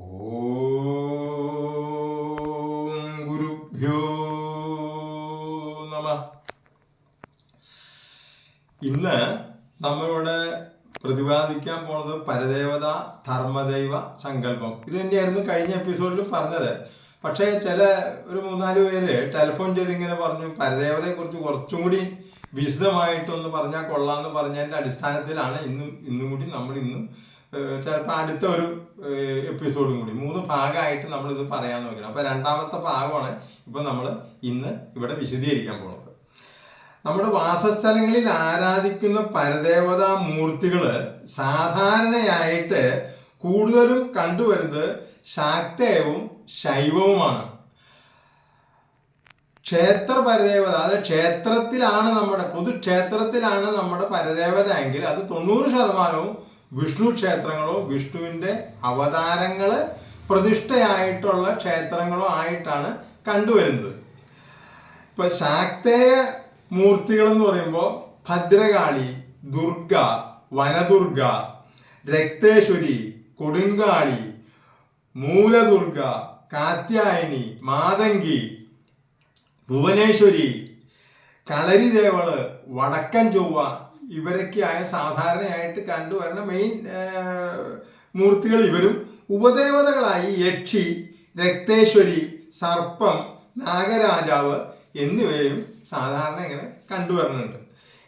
ഓം ഗുരുഭ്യോ നമ. ഇന്ന് നമ്മളിവിടെ പ്രതിപാദിക്കാൻ പോണത് പരദേവത ധർമ്മദൈവ സങ്കല്പം. ഇത് തന്നെയായിരുന്നു കഴിഞ്ഞ എപ്പിസോഡിലും പറഞ്ഞത്. പക്ഷേ ചില ഒരു മൂന്നാൽ പേര് ടെലിഫോൺ ചെയ്ത് ഇങ്ങനെ പറഞ്ഞു പരദേവതയെ കുറിച്ച് കൂടി വിശദമായിട്ടൊന്ന് പറഞ്ഞാൽ കൊള്ളാന്ന് പറഞ്ഞതിന്റെ അടിസ്ഥാനത്തിലാണ് ഇന്നും ഇന്നും കൂടി നമ്മൾ ഇന്നും ചിലപ്പോൾ അടുത്ത ഒരു എപ്പിസോഡും കൂടി. മൂന്ന് ഭാഗമായിട്ട് നമ്മൾ ഇത് പറയാൻ നോക്കണം അപ്പൊ രണ്ടാമത്തെ ഭാഗമാണ് ഇപ്പൊ നമ്മൾ ഇന്ന് ഇവിടെ വിശദീകരിക്കാൻ പോകുന്നത്. നമ്മുടെ വാസസ്ഥലങ്ങളിൽ ആരാധിക്കുന്ന പരദേവതാ മൂർത്തികൾ സാധാരണയായിട്ട് കൂടുതലും കണ്ടുവരുന്നത് ശാക്തവും ശൈവവുമാണ്. ക്ഷേത്ര പരദേവത അതായത് ക്ഷേത്രത്തിലാണ് നമ്മുടെ പൊതു ക്ഷേത്രത്തിലാണ് നമ്മുടെ പരദേവത എങ്കിൽ അത് തൊണ്ണൂറ് ശതമാനവും വിഷ്ണു ക്ഷേത്രങ്ങളോ വിഷ്ണുവിന്റെ അവതാരങ്ങൾ പ്രതിഷ്ഠയായിട്ടുള്ള ക്ഷേത്രങ്ങളോ ആയിട്ടാണ് കണ്ടുവരുന്നത്. ഇപ്പൊ ശാക്തേയ മൂർത്തികൾ എന്ന് പറയുമ്പോൾ ഭദ്രകാളി ദുർഗ വനദുർഗ രക്തേശ്വരി കൊടുങ്കാളി മൂലദുർഗ കാത്യായനി മാതങ്കി ഭുവനേശ്വരി കളരിദേവൾ വടക്കൻ ചൊവ്വ ഇവരൊക്കെയായ സാധാരണയായിട്ട് കണ്ടുവരുന്ന മെയിൻ മൂർത്തികൾ ഇവരും. ഉപദേവതകളായി യക്ഷി രക്തേശ്വരി സർപ്പം നാഗരാജാവ് എന്നിവയും സാധാരണ ഇങ്ങനെ കണ്ടുവരുന്നുണ്ട്.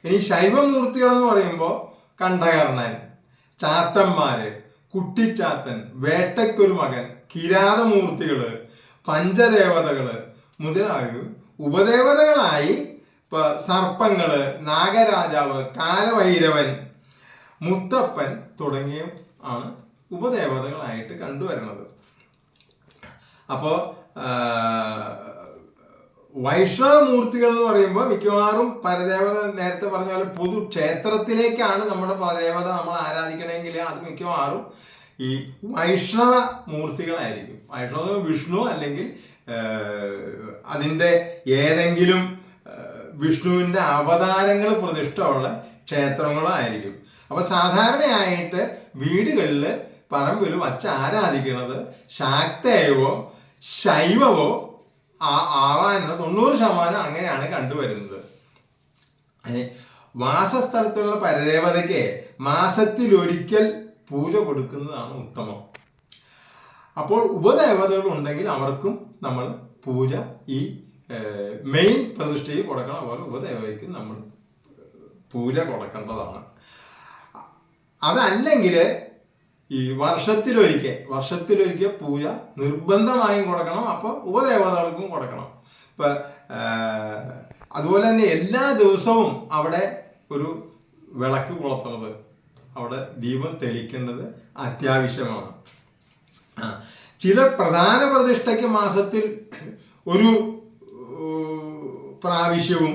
ഇനി ശൈവമൂർത്തികൾ എന്ന് പറയുമ്പോൾ കണ്ഠകർണൻ ചാത്തന്മാര് കുട്ടിച്ചാത്തൻ വേട്ടക്കൊരു മകൻ കിരാതമൂർത്തികൾ പഞ്ചദേവതകൾ മുതലായ ഉപദേവതകളായി സർപ്പങ്ങൾ നാഗരാജാവ് കാലഭൈരവൻ മുത്തപ്പൻ തുടങ്ങിയ ആണ് ഉപദേവതകളായിട്ട് കണ്ടുവരുന്നത്. അപ്പോ വൈഷ്ണവമൂർത്തികൾ എന്ന് പറയുമ്പോൾ മിക്കവാറും പരദേവത നേരത്തെ പറഞ്ഞ പോലെ പൊതു ക്ഷേത്രത്തിലേക്കാണ് നമ്മുടെ പരദേവത നമ്മൾ ആരാധിക്കണമെങ്കിൽ അത് മിക്കവാറും ഈ വൈഷ്ണവ മൂർത്തികളായിരിക്കും വൈഷ്ണവ വിഷ്ണു അല്ലെങ്കിൽ അതിന്റെ ഏതെങ്കിലും വിഷ്ണുവിന്റെ അവതാരങ്ങൾ പ്രതിഷ്ഠമുള്ള ക്ഷേത്രങ്ങളായിരിക്കും. അപ്പോൾ സാധാരണയായിട്ട് വീടുകളിൽ പറമ്പിൽ വച്ച് ആരാധിക്കുന്നത് ശാക്തയവോ ശൈവവോ ആവാനുള്ള തൊണ്ണൂറ് ശതമാനം അങ്ങനെയാണ് കണ്ടുവരുന്നത്. വാസസ്ഥലത്തുള്ള പരദേവതയ്ക്ക് മാസത്തിലൊരിക്കൽ പൂജ കൊടുക്കുന്നതാണ് ഉത്തമം. അപ്പോൾ ഉപദേവതകൾ ഉണ്ടെങ്കിൽ അവർക്കും നമ്മൾ പൂജ ഈ മെയിൻ പ്രതിഷ്ഠയിൽ കൊടുക്കണ. പോലെ ഉപദേവയ്ക്ക് നമ്മൾ പൂജ കൊടുക്കേണ്ടതാണ്. അതല്ലെങ്കിൽ ഈ വർഷത്തിലൊരിക്കൽ വർഷത്തിലൊരിക്കൽ പൂജ നിർബന്ധമായും കൊടുക്കണം. അപ്പോൾ ഉപദേവതകൾക്കും കൊടുക്കണം. ഇപ്പൊ അതുപോലെ തന്നെ എല്ലാ ദിവസവും അവിടെ ഒരു വിളക്ക് കൊളുത്തുന്നത് അവിടെ ദീപം തെളിക്കേണ്ടത് അത്യാവശ്യമാണ്. ചില പ്രധാന പ്രതിഷ്ഠയ്ക്ക് മാസത്തിൽ ഒരു പ്രാവശ്യവും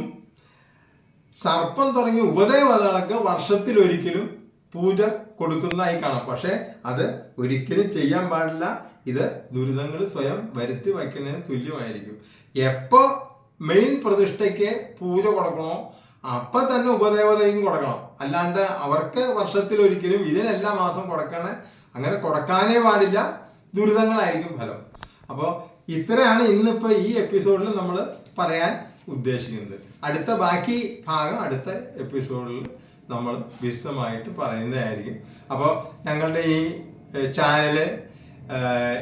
സർപ്പം തുടങ്ങിയ ഉപദേവതകളൊക്കെ വർഷത്തിലൊരിക്കലും പൂജ കൊടുക്കുന്നതായി കാണാം. പക്ഷെ അത് ഒരിക്കലും ചെയ്യാൻ പാടില്ല. ഇത് ദുരിതങ്ങൾ സ്വയം വരുത്തി വയ്ക്കുന്നതിന് തുല്യമായിരിക്കും. എപ്പോ മെയിൻ പ്രതിഷ്ഠയ്ക്ക് പൂജ കൊടുക്കണോ അപ്പൊ തന്നെ ഉപദേവതയും കൊടുക്കണം. അല്ലാണ്ട് അവർക്ക് വർഷത്തിൽ ഒരിക്കലും ഇതിനെല്ലാ മാസം കൊടുക്കണേ അങ്ങനെ കൊടുക്കാനേ പാടില്ല. ദുരിതങ്ങളായിരിക്കും ഫലം. അപ്പോൾ ഇത്രയാണ് ഇന്നിപ്പോ ഈ എപ്പിസോഡിൽ നമ്മൾ പറയാൻ ഉദ്ദേശിക്കുന്നത്. അടുത്ത ബാക്കി ഭാഗം അടുത്ത എപ്പിസോഡിൽ നമ്മൾ വിശദമായിട്ട് പറയുന്നതായിരിക്കും. അപ്പോൾ ഞങ്ങളുടെ ഈ ചാനൽ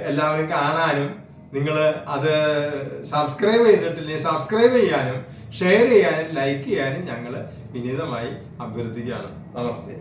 എല്ലാവരും കാണാനും നിങ്ങൾ അത് സബ്സ്ക്രൈബ് ചെയ്തിട്ടില്ലെങ്കിൽ സബ്സ്ക്രൈബ് ചെയ്യാനും ഷെയർ ചെയ്യാനും ലൈക്ക് ചെയ്യാനും ഞങ്ങൾ വിനീതമായി അഭ്യർത്ഥിക്കുകയാണ്. നമസ്തേ.